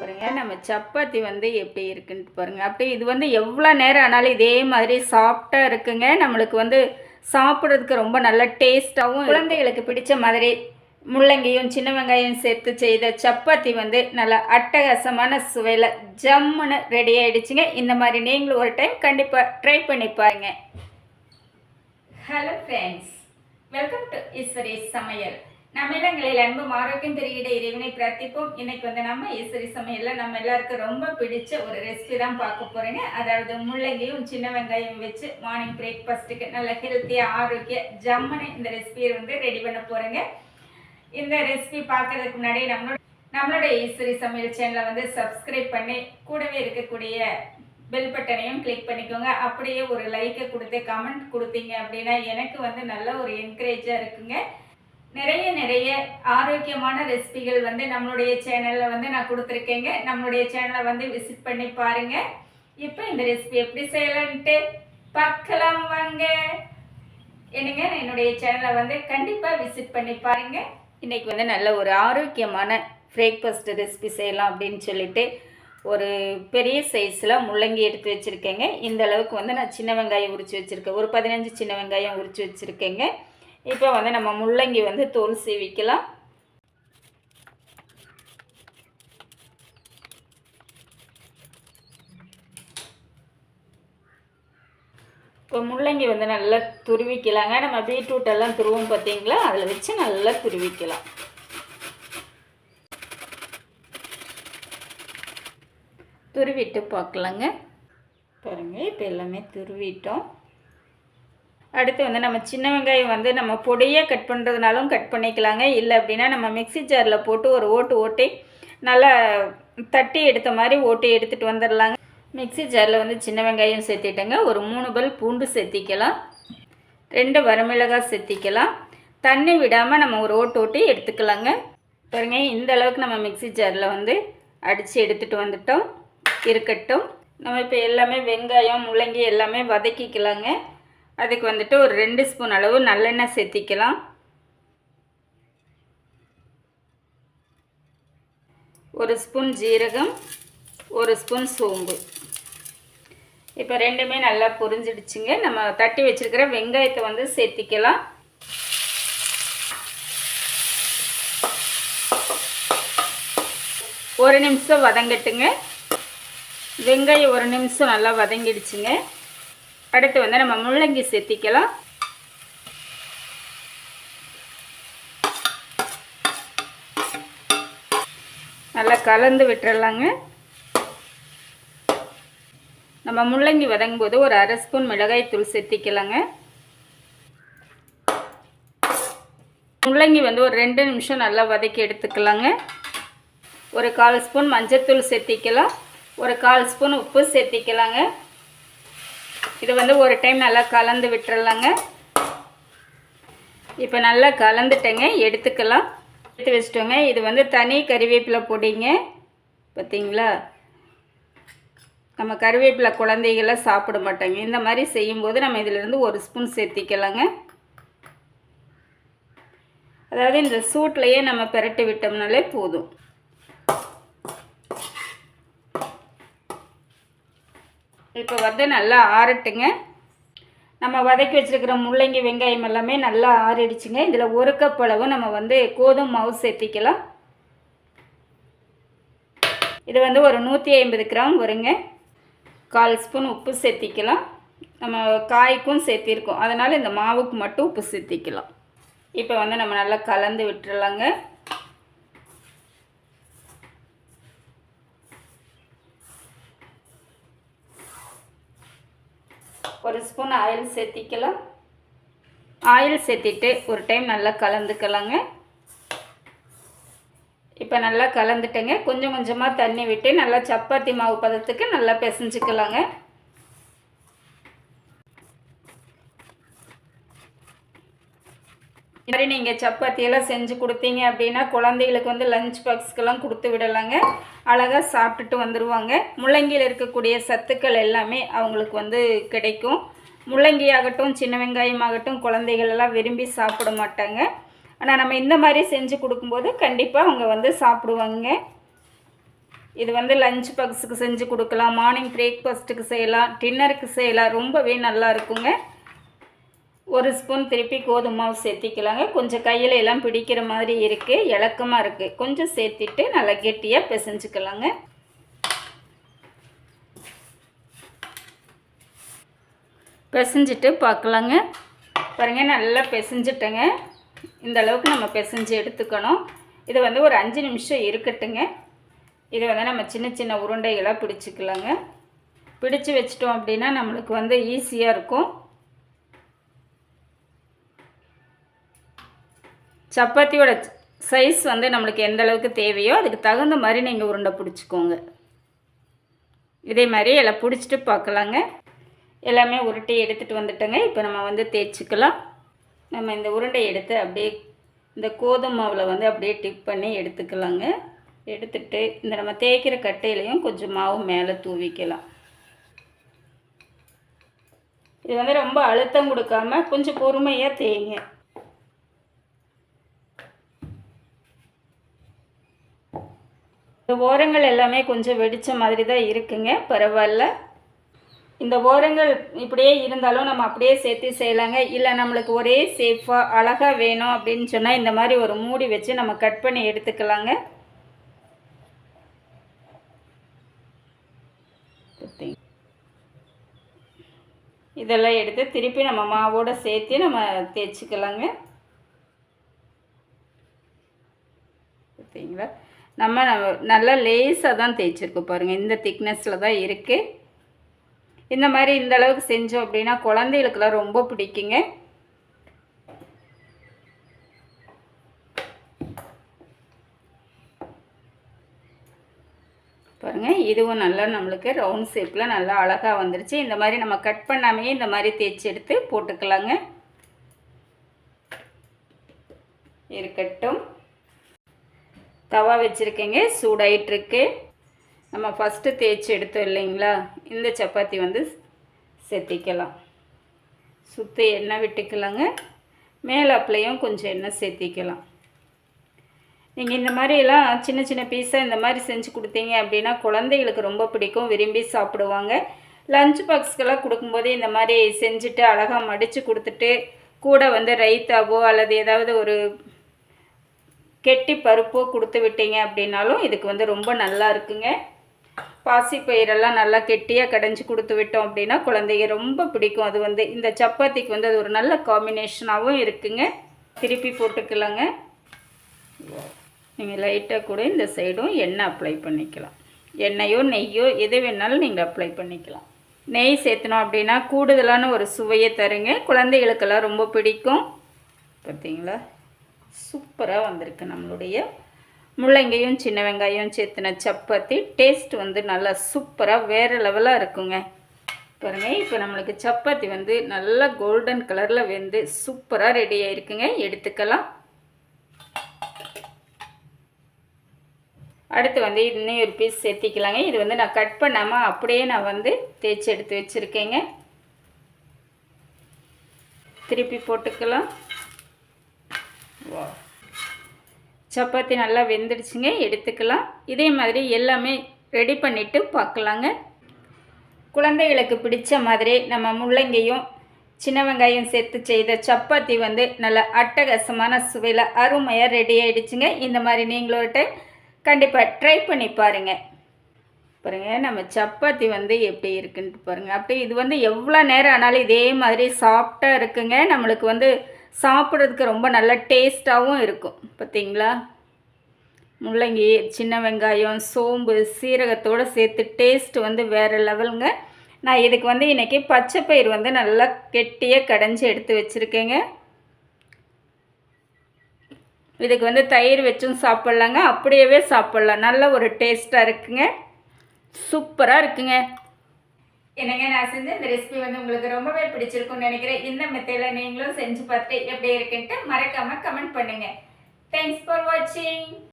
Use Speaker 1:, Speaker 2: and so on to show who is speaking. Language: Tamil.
Speaker 1: பாருங்க நம்ம சப்பாத்தி வந்து எப்படி இருக்குன்ட்டு பாருங்க. அப்படியே இது வந்து எவ்வளோ நேரம் ஆனாலும் இதே மாதிரி சாஃப்டாக இருக்குங்க. நம்மளுக்கு வந்து சாப்பிட்றதுக்கு ரொம்ப நல்ல டேஸ்ட்டாகவும் குழந்தைகளுக்கு பிடிச்ச மாதிரி முள்ளங்கியும் சின்ன வெங்காயம் சேர்த்து செய்த சப்பாத்தி வந்து நல்லா அட்டகாசமான சுவையில் ஜம்முன்னு ரெடி ஆகிடுச்சிங்க இந்த மாதிரி நீங்களும் ஒரு டைம் கண்டிப்பாக ட்ரை பண்ணி பாருங்க. Hello friends welcome to Iswari Samayal நம்ம இல்லங்களில் அன்பும் ஆரோக்கியம் தெரிகிற இறைவனை பிரார்த்திப்போம். இன்னைக்கு வந்து நம்ம ஈஸ்வரி சமையல்ல நம்ம எல்லாருக்கும் ரொம்ப பிடிச்ச ஒரு ரெசிபி தான் பார்க்க போறேங்க. அதாவது முள்ளங்கியும் சின்ன வெங்காயம் வச்சு மார்னிங் பிரேக்ஃபாஸ்ட்டுக்கு நல்ல ஹெல்த்தியாக ஆரோக்கிய ஜம்முன்னு இந்த ரெசிபியை வந்து ரெடி பண்ண போறேங்க. இந்த ரெசிபி பார்க்கறதுக்கு முன்னாடி நம்மளோட நம்மளோட ஈஸ்வரி சமையல் சேனலை வந்து சப்ஸ்கிரைப் பண்ணி கூடவே இருக்கக்கூடிய பெல் பட்டனையும் கிளிக் பண்ணிக்கோங்க. அப்படியே ஒரு லைக்கை கொடுத்து கமெண்ட் கொடுத்தீங்க அப்படின்னா எனக்கு வந்து நல்ல ஒரு என்கரேஜாக இருக்குங்க. நிறைய நிறைய ஆரோக்கியமான ரெசிபிகள் வந்து நம்மளுடைய சேனலில் வந்து நான் கொடுத்துருக்கேங்க. நம்மளுடைய சேனலை வந்து விசிட் பண்ணி பாருங்க. இப்போ இந்த ரெசிபி எப்படி செய்யலான்ட்டு பார்க்கலாம் வாங்க. என்னங்க என்னுடைய சேனலை வந்து கண்டிப்பாக விசிட் பண்ணி பாருங்க. இன்னைக்கு வந்து நல்ல ஒரு ஆரோக்கியமான பிரேக்ஃபாஸ்ட் ரெசிபி செய்யலாம் அப்படின்னு சொல்லிட்டு ஒரு பெரிய சைஸில் முள்ளங்கி எடுத்து வச்சுருக்கேங்க. இந்த அளவுக்கு வந்து நான் சின்ன வெங்காயம் உரித்து வச்சுருக்கேன். ஒரு பதினஞ்சு சின்ன வெங்காயம் உரித்து வச்சுருக்கேங்க. இப்போ வந்து நம்ம முள்ளங்கி வந்து தோல் சீவிக்கலாம் இப்போ முள்ளங்கி வந்து நல்லா துருவிக்கலாங்க. நம்ம பீட்ரூட் எல்லாம் துருவோம் பார்த்தீங்களா? அதில் வச்சு நல்லா துருவிக்கலாம். துருவிட்டு பார்க்கலாங்க. பாருங்கள் இப்போ எல்லாமே துருவிட்டோம். அடுத்து வந்து நம்ம சின்ன வெங்காயம் வந்து நம்ம பொடியாக கட் பண்ணுறதுனாலும் கட் பண்ணிக்கலாங்க. இல்லை அப்படின்னா நம்ம மிக்ஸி ஜாரில் போட்டு ஒரு ஓட்டு ஓட்டி நல்லா தட்டி எடுத்த மாதிரி ஓட்டி எடுத்துகிட்டு வந்துடலாங்க மிக்ஸி ஜாரில் வந்து சின்ன வெங்காயம் சேர்த்திட்டேங்க. ஒரு மூணு பல் பூண்டு சேர்த்திக்கலாம். ரெண்டு வரமிளகாய் சேர்த்திக்கலாம். தண்ணி விடாமல் நம்ம ஒரு ஓட்டு ஓட்டி எடுத்துக்கலாங்க. பாருங்க இந்த அளவுக்கு நம்ம மிக்ஸி ஜாரில் வந்து அடித்து எடுத்துகிட்டு வந்துட்டோம். இருக்கட்டும். நம்ம இப்போ எல்லாமே வெங்காயம் முள்ளங்கி எல்லாமே வதக்கிக்கலாங்க. அதுக்கு வந்துட்டு ஒரு ரெண்டு ஸ்பூன் அளவு நல்லெண்ணெய் சேர்த்திக்கலாம். ஒரு ஸ்பூன் ஜீரகம் ஒரு ஸ்பூன் சோம்பு. இப்போ ரெண்டுமே நல்லா பொரிஞ்சிடுச்சுங்க. நம்ம தட்டி வச்சுருக்கிற வெங்காயத்தை வந்து சேர்த்திக்கலாம். ஒரு நிமிஷம் வதங்கட்டுங்க. வெங்காயம் ஒரு நிமிஷம் நல்லா வதங்கிடுச்சுங்க. அடுத்து வந்து நம்ம முள்ளங்கி சேர்த்திக்கலாம் நல்லா கலந்து விட்டுறலாங்க. நம்ம முள்ளங்கி வதங்கும் போது ஒரு அரை ஸ்பூன் மிளகாய் தூள் சேர்த்திக்கலாங்க முள்ளங்கி வந்து ஒரு ரெண்டு நிமிஷம் நல்லா வதக்கி எடுத்துக்கலாங்க. ஒரு கால் ஸ்பூன் மஞ்சத்தூள் சேர்த்திக்கலாம் ஒரு கால் ஸ்பூன் உப்பு சேர்த்திக்கலாங்க இது வந்து ஒரு டைம் நல்லா கலந்து விட்டுறலாங்க. இப்போ நல்லா கலந்துட்டேங்க எடுத்துக்கலாம். எடுத்து வச்சிட்டோங்க. இது வந்து தனி கறிவேப்பிலை பொடிங்க. பார்த்தீங்களா நம்ம கருவேப்பிலை குழந்தைகள்லாம் சாப்பிட மாட்டாங்க. இந்த மாதிரி செய்யும்போது நம்ம இதிலிருந்து ஒரு ஸ்பூன் சேர்த்திக்கலாங்க. அதாவது இந்த சூட்லேயே நம்ம பெரட்டி விட்டோம்னாலே போதும். இப்போ வந்து நல்லா ஆறட்டுங்க. நம்ம வதக்கி வச்சுருக்கிற முள்ளங்கி வெங்காயம் எல்லாமே நல்லா ஆறிடுச்சுங்க. இதில் ஒரு கப் அளவு நம்ம வந்து கோதுமை மாவு சேர்த்திக்கலாம். இது வந்து ஒரு நூற்றி ஐம்பது கிராம் வருங்க. கால் ஸ்பூன் உப்பு சேர்த்திக்கலாம். நம்ம காய்க்கும் சேர்த்திருக்கோம். அதனால் இந்த மாவுக்கு மட்டும் உப்பு சேர்த்திக்கலாம். இப்போ வந்து நம்ம நல்லா கலந்து விட்டுறலாங்க. ஒரு ஸ்பூன் ஆயில் சேர்த்திக்கலாம். ஆயில் சேர்த்திட்டு ஒரு டைம் நல்லா கலந்துக்கலாங்க. இப்போ நல்லா கலந்துட்டேங்க. கொஞ்சம் கொஞ்சமாக தண்ணி விட்டு நல்லா சப்பாத்தி மாவு பதத்துக்கு நல்லா பிசைஞ்சுக்கலாங்க. இது மாதிரி நீங்கள் சப்பாத்தியெல்லாம் செஞ்சு கொடுத்தீங்க அப்படின்னா குழந்தைகளுக்கு வந்து லஞ்ச் பாக்ஸ்க்கெல்லாம் கொடுத்து விடலாங்க. அழகாக சாப்பிட்டுட்டு வந்துடுவாங்க முள்ளங்கியில் இருக்கக்கூடிய சத்துக்கள் எல்லாமே அவங்களுக்கு வந்து கிடைக்கும். முள்ளங்கி ஆகட்டும் சின்ன வெங்காயம் ஆகட்டும் குழந்தைகள் எல்லாம் விரும்பி சாப்பிட மாட்டாங்க. ஆனால் நம்ம இந்த மாதிரி செஞ்சு கொடுக்கும்போது கண்டிப்பாக அவங்க வந்து சாப்பிடுவாங்க. இது வந்து லஞ்ச் பாக்ஸுக்கு செஞ்சு கொடுக்கலாம். மார்னிங் பிரேக்ஃபாஸ்ட்டுக்கு செய்யலாம். டின்னருக்கு செய்யலாம். ரொம்பவே நல்லா இருக்குங்க. ஒரு ஸ்பூன் திருப்பி கோதுமை மாவு சேர்த்திக்கலாங்க. கொஞ்சம் கையில் எல்லாம் பிடிக்கிற மாதிரி இருக்குது இலக்கமாக இருக்குது கொஞ்சம் சேர்த்திட்டு நல்லா கெட்டியாக பிசைஞ்சுக்கலாங்க. பிசைஞ்சிட்டு பார்க்கலாங்க. பாருங்கள் நல்லா பிசைஞ்சிட்டேங்க. இந்த அளவுக்கு நம்ம பிசைஞ்சு எடுத்துக்கணும். இது வந்து ஒரு அஞ்சு நிமிஷம் இருக்கட்டுங்க. இதை வந்து நம்ம சின்ன சின்ன உருண்டைகளாக பிடிச்சிக்கலாங்க. பிடிச்சு வச்சிட்டோம் அப்படின்னா நம்மளுக்கு வந்து ஈஸியாக இருக்கும். சப்பாத்தியோட சைஸ் வந்து நம்மளுக்கு எந்த அளவுக்கு தேவையோ அதுக்கு தகுந்த மாதிரி நீங்கள் உருண்டை பிடிச்சிக்கோங்க. இதே மாதிரி எல்லாம் பிடிச்சிட்டு பார்க்கலாங்க. எல்லாமே உருட்டி எடுத்துகிட்டு வந்துட்டோங்க. இப்போ நம்ம வந்து தேய்ச்சிக்கலாம். நம்ம இந்த உருண்டை எடுத்து அப்படியே இந்த கோதுமை மாவில் வந்து அப்படியே டிப் பண்ணி எடுத்துக்கலாங்க. எடுத்துட்டு இந்த நம்ம தேய்க்கிற கட்டையிலையும் கொஞ்சம் மாவு மேலே தூவிக்கலாம். இது வந்து ரொம்ப அழுத்தம் கொடுக்காம கொஞ்சம் பொறுமையாக தேய்ங்க. இந்த ஓரங்கள் எல்லாமே கொஞ்சம் வெடித்த மாதிரி தான் இருக்குங்க. பரவாயில்ல. இந்த ஓரங்கள் இப்படியே இருந்தாலும் நம்ம அப்படியே சேர்த்து செய்யலாங்க. இல்லை நம்மளுக்கு ஒரே சேஃபாக அழகாக வேணும் அப்படின்னு சொன்னால் இந்த மாதிரி ஒரு மூடி வச்சு நம்ம கட் பண்ணி எடுத்துக்கலாங்க. இதெல்லாம் எடுத்து திருப்பி நம்ம மாவோடு சேர்த்து நம்ம தேய்ச்சிக்கலாங்க. பார்த்தீங்களா? நம்ம நல்லா லேஸாக தான் தேய்ச்சிருக்கோம் பாருங்கள் இந்த திக்னஸில் தான் இருக்குது இந்த மாதிரி இந்த அளவுக்கு செஞ்சோம் அப்படின்னா குழந்தைகளுக்கெல்லாம் ரொம்ப பிடிக்குங்க. பாருங்கள் இதுவும் நல்லா நம்மளுக்கு ரவுண்ட் ஷேப்பில் நல்லா அழகாக வந்துருச்சு. இந்த மாதிரி நம்ம கட் பண்ணாமையே இந்த மாதிரி தேய்ச்சி எடுத்து போட்டுக்கலாங்க. இருக்கட்டும். தவா வச்சுருக்கேங்க. சூடாயிட்ருக்கு நம்ம ஃபஸ்ட்டு தேய்ச்சி எடுத்தோம் இல்லைங்களா? இந்த சப்பாத்தி வந்து சேர்த்திக்கலாம் சுற்றி எண்ணெய் விட்டுக்கலாங்க. மேலாப்புலையும் கொஞ்சம் எண்ணெய் சேர்த்திக்கலாம். நீங்கள் இந்த மாதிரிலாம் சின்ன சின்ன பீஸாக இந்த மாதிரி செஞ்சு கொடுத்தீங்க அப்படின்னா குழந்தைகளுக்கு ரொம்ப பிடிக்கும். விரும்பி சாப்பிடுவாங்க. லஞ்ச் பாக்ஸ்க்கெல்லாம் கொடுக்கும்போது இந்த மாதிரி செஞ்சுட்டு அழகாக மடித்து கொடுத்துட்டு கூட வந்து ரைத்தாவோ அல்லது ஏதாவது ஒரு கெட்டி பருப்போ கொடுத்து விட்டீங்க அப்படின்னாலும் இதுக்கு வந்து ரொம்ப நல்லா இருக்குங்க. பாசிப்பயிரெல்லாம் நல்லா கெட்டியாக கடைஞ்சி கொடுத்து விட்டோம் அப்படின்னா குழந்தைங்க ரொம்ப பிடிக்கும். அது வந்து இந்த சப்பாத்திக்கு வந்து அது ஒரு நல்ல காம்பினேஷனாகவும் இருக்குங்க. திருப்பி போட்டுக்கலாங்க. நீங்கள் லைட்டாக கூட இந்த சைடும் எண்ணெய் அப்ளை பண்ணிக்கலாம். எண்ணெயோ நெய்யோ எது வேணாலும் நீங்கள் அப்ளை பண்ணிக்கலாம். நெய் சேர்த்தணும் அப்படின்னா கூடுதலான ஒரு சுவையை தருங்க. குழந்தைகளுக்கெல்லாம் ரொம்ப பிடிக்கும். பார்த்தீங்களா சூப்பராக வந்திருக்கு நம்மளுடைய முள்ளங்கையும் சின்ன வெங்காயம் சேர்த்துன சப்பாத்தி. டேஸ்ட் வந்து நல்லா சூப்பராக வேறு லெவலாக இருக்குங்க. பாருங்கள் இப்போ நம்மளுக்கு சப்பாத்தி வந்து நல்லா கோல்டன் கலரில் வெந்து சூப்பராக ரெடி ஆகிருக்குங்க எடுத்துக்கலாம். அடுத்து வந்து இன்னும் ஒரு பீஸ் சேர்த்திக்கலாங்க. இது வந்து நான் கட் பண்ணாமல் அப்படியே நான் வந்து தேய்ச்சி எடுத்து வச்சுருக்கேங்க. திருப்பி போட்டுக்கலாம். வா சப்பாத்தி நல்லா வெந்துடுச்சுங்க எடுத்துக்கலாம். இதே மாதிரி எல்லாமே ரெடி பண்ணிவிட்டு பார்க்கலாங்க. குழந்தைகளுக்கு பிடிச்ச மாதிரி நம்ம முள்ளங்கியும் சின்ன வெங்காயம் சேர்த்து செய்த சப்பாத்தி வந்து நல்ல அட்டகாசமான சுவையில் அருமையாக ரெடி ஆகிடுச்சுங்க இந்த மாதிரி நீங்களோட்ட கண்டிப்பாக ட்ரை பண்ணி பாருங்கள் பாருங்கள் நம்ம சப்பாத்தி வந்து எப்படி இருக்குன்ட்டு பாருங்கள் அப்படி இது வந்து எவ்வளோ நேரம் ஆனாலும் இதே மாதிரி சாஃப்டாக இருக்குங்க. நம்மளுக்கு வந்து சாப்பிட்றதுக்கு ரொம்ப நல்ல டேஸ்ட்டாகவும் இருக்கும் பார்த்தீங்களா? முள்ளங்கி சின்ன வெங்காயம் சோம்பு சீரகத்தோடு சேர்த்து டேஸ்ட் வந்து வேறு லெவலுங்க நான் இதுக்கு வந்து இன்றைக்கி பச்சை பயிர் வந்து நல்லா கெட்டியாக கடைஞ்சி எடுத்து வச்சுருக்கேங்க. இதுக்கு வந்து தயிர் வச்சும் சாப்பிட்லாங்க அப்படியே சாப்பிட்லாம். நல்ல ஒரு டேஸ்ட்டாக இருக்குங்க. சூப்பராக இருக்குங்க. என்னங்க நான் செஞ்ச இந்த ரெசிபி வந்து உங்களுக்கு ரொம்பவே பிடிச்சிருக்கும்னு நினைக்கிறேன். இந்த மெத்தையில் நீங்களும் செஞ்சு பார்த்துட்டு எப்படி இருக்குன்ட்டு மறக்காமல் கமெண்ட் பண்ணுங்கள் தேங்க்ஸ் ஃபார் வாட்சிங்